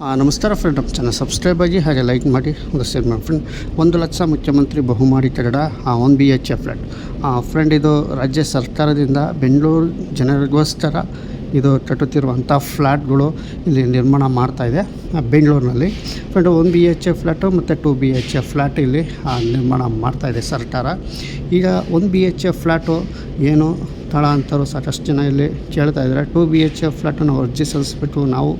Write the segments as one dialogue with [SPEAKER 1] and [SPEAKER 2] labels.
[SPEAKER 1] ನಮಸ್ಕಾರ ಫ್ರೆಂಡ್ ನಮ್ಮ channel subscribe ಆಗಿ ಹಾಗೆ ಲೈಕ್ ಮಾಡಿ. ಶೇರ್ ಮಾಡಿ ಫ್ರೆಂಡ್ ಒಂದು ಲಕ್ಷ ಮುಖ್ಯಮಂತ್ರಿ ಬಹುಮಾಡಿ ಕಟ್ಟಡ one B H A flat friend ಇದು ರಾಜ್ಯ ಸರ್ಕಾರದಿಂದ ಬೆಂಗಳೂರು ಜನರಿಗೋಸ್ಕರ ಇದು ಕಟ್ಟುತ್ತಿರುವಂಥ ಫ್ಲ್ಯಾಟ್ಗಳು ಇಲ್ಲಿ ನಿರ್ಮಾಣ ಮಾಡ್ತಾ ಇದೆ ಬೆಂಗಳೂರಿನಲ್ಲಿ. Friend one B H A flat ಮತ್ತು two B H A flat ಇಲ್ಲಿ ನಿರ್ಮಾಣ ಮಾಡ್ತಾ ಇದೆ ಸರ್ಕಾರ. ಈಗ one B H A flat ಏನು ತಳಾಂತರು ಸಾಕಷ್ಟು ಜನ ಇಲ್ಲಿ ಕೇಳ್ತಾ ಇದ್ದಾರೆ. ಟು ಬಿ ಎಚ್ ಎ ಫ್ಲ್ಯಾಟನ್ನು ಅರ್ಜಿ ಸಲ್ಲಿಸ್ಬಿಟ್ಟು ನಾವು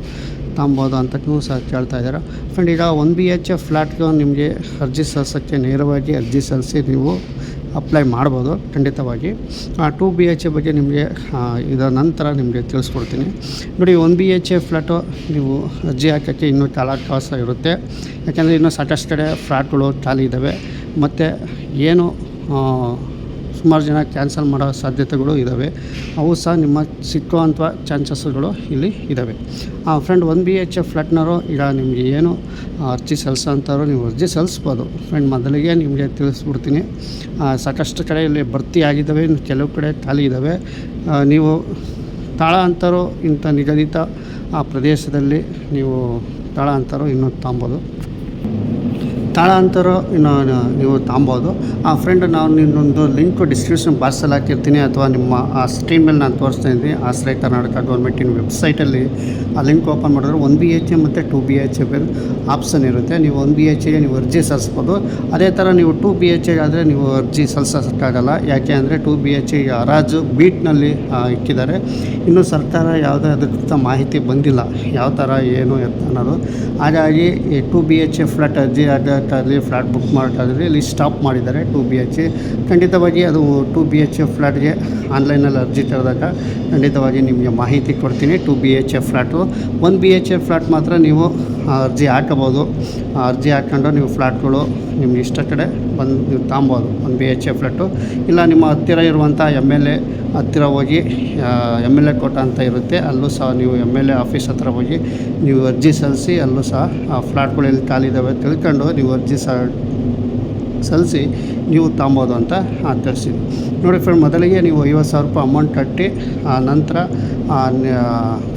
[SPEAKER 1] ತಾಂಬೋದು ಅಂತಲೂ ಸಹ ಕೇಳ್ತಾ ಇದ್ದಾರೆ. ಫ್ರೆಂಡ್ ಈಗ ಒನ್ ಬಿ ಎಚ್ ಎಫ್ ಫ್ಲ್ಯಾಟ್ಗೆ ನಿಮಗೆ ಅರ್ಜಿ ಸಲ್ಲಿಸೋಕ್ಕೆ ನೇರವಾಗಿ ಅರ್ಜಿ ಸಲ್ಲಿಸಿ ನೀವು ಅಪ್ಲೈ ಮಾಡ್ಬೋದು ಖಂಡಿತವಾಗಿ. ಟು ಬಿ ಎಚ್ ಎ ಬಗ್ಗೆ ನಿಮಗೆ ಇದರ ನಂತರ ನಿಮಗೆ ತಿಳಿಸ್ಕೊಡ್ತೀನಿ. ನೋಡಿ one B H A flat ನೀವು ಅರ್ಜಿ ಹಾಕೋಕ್ಕೆ ಇನ್ನೂ ಕಾಲಾವಕಾಶ ಇರುತ್ತೆ. ಯಾಕೆಂದರೆ ಇನ್ನೂ ಸಾಕಷ್ಟು ಕಡೆ ಫ್ಲ್ಯಾಟ್ಗಳು ಖಾಲಿ ಇದ್ದಾವೆ ಮತ್ತು ಏನು ಆ, ಸುಮಾರು ಜನ ಕ್ಯಾನ್ಸಲ್ ಮಾಡೋ ಸಾಧ್ಯತೆಗಳು ಇದ್ದಾವೆ ಅವು ಸಹ ನಿಮ್ಮ ಸಿಕ್ಕುವಂಥ ಚಾನ್ಸಸ್ಗಳು ಇಲ್ಲಿ ಇದ್ದಾವೆ friend, one B H F ಫ್ಲಾಟ್ನವರು, ಈಗ ನಿಮಗೆ ಏನು ಅರ್ಜಿ ಸಲ್ಲಿಸೋ ನೀವು ಅರ್ಜಿ ಸಲ್ಲಿಸ್ಬೋದು. ಫ್ರೆಂಡ್, ಮೊದಲಿಗೆ ನಿಮಗೆ ತಿಳಿಸ್ಬಿಡ್ತೀನಿ. ಸಾಕಷ್ಟು ಕಡೆ ಇಲ್ಲಿ ಭರ್ತಿ ಆಗಿದ್ದಾವೆ ಇನ್ನು ಕೆಲವು ಕಡೆ ಖಾಲಿ ಇದ್ದಾವೆ ನೀವು ತಾಳ ಅಂತಾರೋ ಇಂಥ ನಿಗದಿತ, ಆ, ಪ್ರದೇಶದಲ್ಲಿ ನೀವು ತಾಳ ಅಂತಾರೋ ಇನ್ನೂ ತಾಂಬೋದು. ಇನ್ನು ನೀವು ತಾಂಬೋದು. ಆ ಫ್ರೆಂಡ್ ನಾವು ನಿನ್ನೊಂದು ಲಿಂಕ್ ಡಿಸ್ಕ್ರಿಪ್ಷನ್ ಬಾಕ್ಸಲ್ಲಿ ಹಾಕಿರ್ತೀನಿ ಅಥವಾ ನಿಮ್ಮ, ಆ ಸ್ಟ್ರೀಮಲ್ಲಿ ಮೇಲೆ ನಾನು ತೋರಿಸ್ತಾ ಇದ್ದೀನಿ. ಆಶ್ರಯ ಕರ್ನಾಟಕ ಗೌರ್ಮೆಂಟಿನ ವೆಬ್ಸೈಟಲ್ಲಿ ಆ ಲಿಂಕ್ ಓಪನ್ ಮಾಡಿದ್ರೆ ಒನ್ ಬಿ ಎಚ್ ಎ ಮತ್ತು two B H A option ಇರುತ್ತೆ. ನೀವು ಒನ್ ಬಿ ಎಚ್ ಎಗೆ ನೀವು ಅರ್ಜಿ ಸಲ್ಲಿಸ್ಬೋದು. ಅದೇ ಥರ ನೀವು ಟು ಬಿ ಎಚ್ ಎ ಆದರೆ ನೀವು ಅರ್ಜಿ ಸಲ್ಲಿಸೋಕ್ಕಾಗಲ್ಲ. ಯಾಕೆ ಅಂದರೆ ಟು ಬಿ ಎಚ್ ಎಗೆ ಹರಾಜು ಬೀಟ್ನಲ್ಲಿ ಇಕ್ಕಿದ್ದಾರೆ. ಇನ್ನು ಸರ್ಕಾರ ಯಾವುದೇ ಅದಕ್ಕಿಂತ ಮಾಹಿತಿ ಬಂದಿಲ್ಲ. ಯಾವ ಥರ ಏನು ಎತ್ತ ಅನ್ನೋದು. ಹಾಗಾಗಿ two B H A flat ಅರ್ಜಿ ಹಾಕೋಕ್ಕಾಗಲಿ ಫ್ಲ್ಯಾಟ್ ಬುಕ್ ಮಾಡೋಕ್ಕಾಗಲಿ ಇಲ್ಲಿ ಸ್ಟಾಪ್ ಮಾಡಿದ್ದಾರೆ ಟು ಬಿ ಎಚ್ ಖಂಡಿತವಾಗಿ ಅದು ಟು ಬಿ ಎಚ್ ಎಫ್ ಫ್ಲ್ಯಾಟ್ಗೆ ಆನ್ಲೈನಲ್ಲಿ ಅರ್ಜಿ ತೆರೆದಾಗ ಖಂಡಿತವಾಗಿ ನಿಮಗೆ ಮಾಹಿತಿ ಕೊಡ್ತೀನಿ. Two B H F flat one B H F flat ಮಾತ್ರ ನೀವು ಅರ್ಜಿ ಹಾಕಬೋದು. ಅರ್ಜಿ ಹಾಕ್ಕೊಂಡು ನೀವು ಫ್ಲ್ಯಾಟ್ಗಳು ನಿಮ್ಗೆ ಇಷ್ಟ ಕಡೆ ಬಂದು ನೀವು ತಾಂಬೋದು. ಒಂದು ಬಿ ಎಚ್ ಎ ಫ್ಲ್ಯಾಟು ಇಲ್ಲ ನಿಮ್ಮ ಹತ್ತಿರ ಇರುವಂಥ ಎಂ ಎಲ್ ಎ ಹತ್ತಿರ ಹೋಗಿ ಎಂ ಎಲ್ ಎ ಕೋಟ ಅಂತ ಇರುತ್ತೆ. ಅಲ್ಲೂ ಸಹ ನೀವು ಎಂ ಎಲ್ ಎ ಆಫೀಸ್ ಹತ್ರ ಹೋಗಿ ನೀವು ಅರ್ಜಿ ಸಲ್ಲಿಸಿ, ಅಲ್ಲೂ ಸಹ ಆ ಫ್ಲ್ಯಾಟ್ಗಳು ಎಲ್ಲಿ ಖಾಲಿ ಇದ್ದಾವೆ ತಿಳ್ಕೊಂಡು ನೀವು ಅರ್ಜಿ ಸಲ್ಲಿಸಿ ನೀವು ತಾಂಬೋದು ಅಂತ ಆ, ತಿಳಿಸಿದ್ವಿ ನೋಡಿ ಫ್ರೆಂಡ್ ಮೊದಲಿಗೆ ನೀವು ಐವತ್ತು ಸಾವಿರ ರೂಪಾಯಿ ಅಮೌಂಟ್ ಕಟ್ಟಿ ಆ ನಂತರ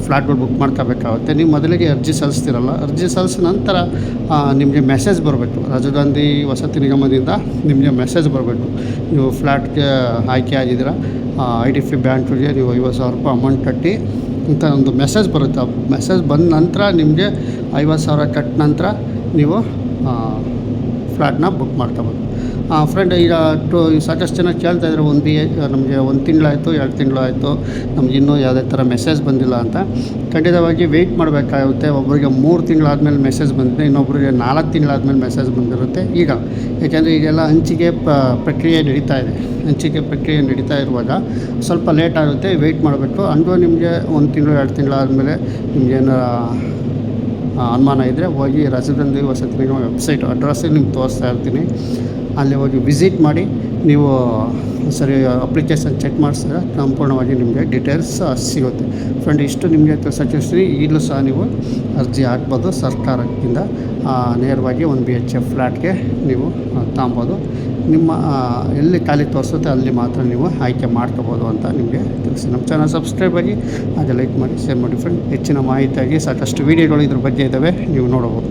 [SPEAKER 1] ಫ್ಲ್ಯಾಟ್ಗಳು ಬುಕ್ ಮಾಡ್ಕೋಬೇಕಾಗುತ್ತೆ ನೀವು ಮೊದಲಿಗೆ ಅರ್ಜಿ ಸಲ್ಲಿಸ್ತಿರಲ್ಲ ಅರ್ಜಿ ಸಲ್ಲಿಸಿದ ನಂತರ ನಿಮಗೆ ಮೆಸೇಜ್ ಬರಬೇಕು. ರಾಜೀವ್ ಗಾಂಧಿ ವಸತಿ ನಿಗಮದಿಂದ ನಿಮಗೆ ಮೆಸೇಜ್ ಬರಬೇಕು. ನೀವು ಫ್ಲ್ಯಾಟ್ಗೆ ಆಯ್ಕೆ ಆಗಿದ್ದೀರಾ ಐ ಡಿ ಫಿ ಬ್ಯಾಂಕ್ಗೆ ನೀವು ಐವತ್ತು ಸಾವಿರ ರೂಪಾಯಿ ಅಮೌಂಟ್ ಕಟ್ಟಿ ಅಂತ ಒಂದು ಮೆಸೇಜ್ ಬರುತ್ತೆ. ಮೆಸೇಜ್ ಬಂದ ನಂತರ ನಿಮಗೆ ಐವತ್ತು ಸಾವಿರ ಕಟ್ಟ ನಂತರ ನೀವು ಫ್ಲ್ಯಾಟ್ನ ಬುಕ್ ಮಾಡ್ಕೋಬೋದು ಫ್ರೆಂಡ್ ಈಗ ಟು ಸಾಕಷ್ಟು ಜನ ಕೇಳ್ತಾ ಇದ್ದಾರೆ ಒಂದು ಬಿ, ನಮಗೆ ಒಂದು ತಿಂಗಳಾಯಿತು, ಎರಡು ತಿಂಗಳಾಯಿತು, ನಮ್ಗೆ ಇನ್ನೂ ಯಾವುದೇ ಥರ ಮೆಸೇಜ್ ಬಂದಿಲ್ಲ ಅಂತ. ಖಂಡಿತವಾಗಿ ವೆಯ್ಟ್ ಮಾಡಬೇಕಾಗುತ್ತೆ. ಒಬ್ಬರಿಗೆ ಮೂರು ತಿಂಗಳಾದಮೇಲೆ ಮೆಸೇಜ್ ಬಂದಿದೆ ಇನ್ನೊಬ್ಬರಿಗೆ ನಾಲ್ಕು ತಿಂಗಳಾದಮೇಲೆ ಮೆಸೇಜ್ ಬಂದಿರುತ್ತೆ ಈಗ. ಯಾಕೆಂದರೆ ಈಗೆಲ್ಲ ಹಂಚಿಕೆ ಪ, ಪ್ರಕ್ರಿಯೆ ನಡೀತಾ ಇದೆ. ಹಂಚಿಕೆ ಪ್ರಕ್ರಿಯೆ ನಡೀತಾ ಇರುವಾಗ ಸ್ವಲ್ಪ ಲೇಟ್ ಆಗುತ್ತೆ ವೆಯ್ಟ್ ಮಾಡಬೇಕು ಅಂದರೂ ನಿಮಗೆ ಒಂದು ತಿಂಗಳು, ಎರಡು ತಿಂಗಳಾದಮೇಲೆ ನಿಮಗೇನು ಅನುಮಾನ ಇದ್ದರೆ ಹೋಗಿ ರಾಜಧಾನಿ ವಸತಿ ನಿಗಮ ವೆಬ್ಸೈಟ್, ಅಡ್ರೆಸ್ಸೇ ನಿಮ್ಗೆ ತೋರಿಸ್ತಾ ಇರ್ತೀನಿ. ಅಲ್ಲಿ ಹೋಗಿ ವಿಸಿಟ್ ಮಾಡಿ ನೀವು ಸರಿ ಅಪ್ಲಿಕೇಶನ್ ಚೆಕ್ ಮಾಡಿಸಿದ್ರೆ ಸಂಪೂರ್ಣವಾಗಿ ನಿಮಗೆ ಡೀಟೇಲ್ಸ್ ಸಿಗುತ್ತೆ. ಫ್ರೆಂಡ್ ಇಷ್ಟು ನಿಮಗೆ ಸಜೆಸ್ಟ್ರಿ ಈಗಲೂ ಸಹ ನೀವು ಅರ್ಜಿ ಹಾಕ್ಬೋದು. ಸರ್ಕಾರದಿಂದ ನೇರವಾಗಿ ಒಂದು ಬಿ ಎಚ್ ಎಫ್ ಫ್ಲ್ಯಾಟ್ಗೆ ನೀವು ತಾಂಬೋದು. ನಿಮ್ಮ ಎಲ್ಲಿ ಖಾಲಿ ತೋರಿಸುತ್ತೆ ಅಲ್ಲಿ ಮಾತ್ರ ನೀವು ಆಯ್ಕೆ ಮಾಡ್ಕೋಬೋದು ಅಂತ ನಿಮಗೆ ತಿಳಿಸಿ. ನಮ್ಮ ಚಾನಲ್ ಸಬ್ಸ್ಕ್ರೈಬ್ ಆಗಿ, ಹಾಗೆ ಲೈಕ್ ಮಾಡಿ ಶೇರ್ ಮಾಡಿ. ಫ್ರೆಂಡ್ ಹೆಚ್ಚಿನ ಮಾಹಿತಿಯಾಗಿ ಸಾಕಷ್ಟು ವೀಡಿಯೋಗಳು ಇದ್ರ ಬಗ್ಗೆ ಇದ್ದಾವೆ. ನೀವು ನೋಡಬಹುದು.